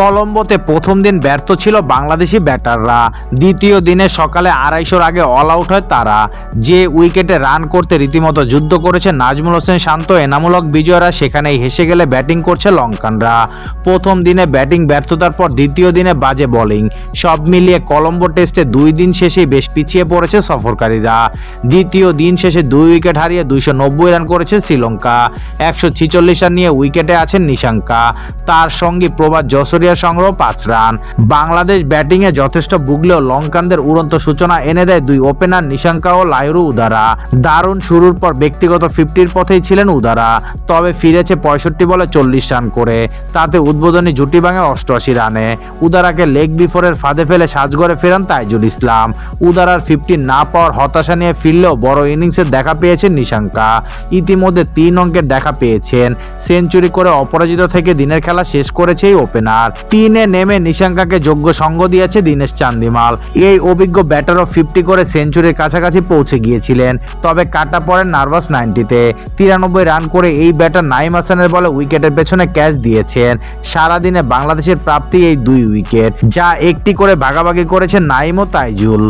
কলম্বোতে প্রথম দিন ব্যর্থ ছিল বাংলাদেশি ব্যাটাররা। দ্বিতীয় দিনে সকালে আড়াইশোর আগে অল আউট হয় তারা। যে উইকেটে রান করতে রীতিমতো যুদ্ধ করেছে নাজমুল হোসেন শান্ত, এনামূলক বিজয়রা, সেখানেই হেসে গেলে ব্যাটিং করছে লঙ্কানরা। প্রথম দিনে ব্যাটিং ব্যর্থতার পর দ্বিতীয় দিনে বাজে বোলিং সব মিলিয়ে কলম্বো টেস্টে দুই দিন শেষেই বেশ পিছিয়ে পড়েছে সফরকারীরা। দ্বিতীয় দিন শেষে দুই উইকেট হারিয়ে দুইশো নব্বই রান করেছে শ্রীলঙ্কা। একশো ছিচল্লিশ রান নিয়ে উইকেটে আছেন নিশাঙ্কা। তার সঙ্গে প্রভাত যশোরিয়ার সংগ্রহ পাঁচ রান। বাংলাদেশ ব্যাটিংয়ে যথেষ্ট বুগলেও লঙ্কানদের উড়ন্ত সূচনা এনে দেয় দুই ওপেনার নিশাঙ্কা ও লাইরু উদারা। দারুণ শুরুর পর ব্যক্তিগত ফিফটির পথেই ছিলেন উদারা, তবে ফিরেছে পঁয়ষট্টি বলে চল্লিশ রান করে। তাতে উদ্বোধনী জুটি ভাঙে অষ্টআশি রানে। উদারাকে লেগ বিফোরের ফাঁদে ফেলে সাজগড়ে ফেরান তাইজুল ইসলাম। উদারার ফিফটি না পাওয়ার হতাশা নিয়ে ফিরলেও বড় ইনিংসের দেখা পেয়েছেন নিশাঙ্কা। ইতিমধ্যে তিন অঙ্কের দেখা পেয়েছেন। সেঞ্চুরি করে অপরাজিত থেকে দিনের খেলা শেষ করেছে এই ওপেনার। তিনে নেমে নিশাঙ্কাকে যোগ্য সঙ্গ দিয়েছে দীনেশ চান্দিমাল। এই অভিজ্ঞ ব্যাটার অফ ফিফটি করে সেঞ্চুরির কাছাকাছি পৌঁছে গিয়েছিলেন, তবে কাটা পড়েন নার্ভাস নাইনটিতে তিরানব্বই রান করে এই ব্যাটার নাইম হাসানের বলে উইকেটের পেছনে ক্যাচ দিয়েছেন। সারাদিনে বাংলাদেশের প্রাপ্তি এই দুই উইকেট, যা একটি করে ভাগাভাগি করেছেন নাইম ও তাইজুল।